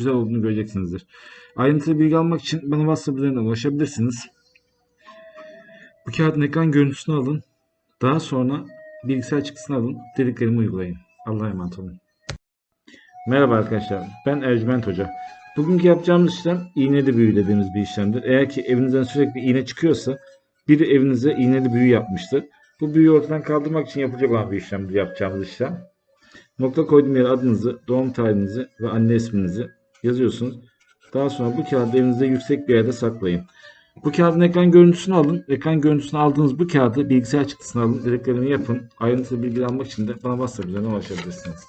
güzel olduğunu göreceksinizdir. Ayrıntılı bilgi almak için bana WhatsApp üzerinden ulaşabilirsiniz. Bu kağıdın ekran görüntüsünü alın. Daha sonra bilgisayar çıktısını alın. Dediklerimi uygulayın. Allah'a emanet olun. Merhaba arkadaşlar. Ben Ercüment Hoca. Bugünkü yapacağımız işlem iğneli büyü dediğimiz bir işlemdir. Eğer ki evinizden sürekli iğne çıkıyorsa biri evinize iğneli büyü yapmıştır. Bu büyüyü ortadan kaldırmak için yapılacak olan bir işlemdir yapacağımız işlem. Nokta koyduğum yere adınızı, doğum tarihinizi ve anne isminizi yazıyorsunuz. Daha sonra bu kağıdı evinizde yüksek bir yerde saklayın. Bu kağıdın ekran görüntüsünü alın. Ekran görüntüsünü aldığınız bu kağıdı bilgisayar çıktısına alın. Dediklerimi yapın. Ayrıntılı bilgi almak için de bana WhatsApp üzerinden ulaşabilirsiniz.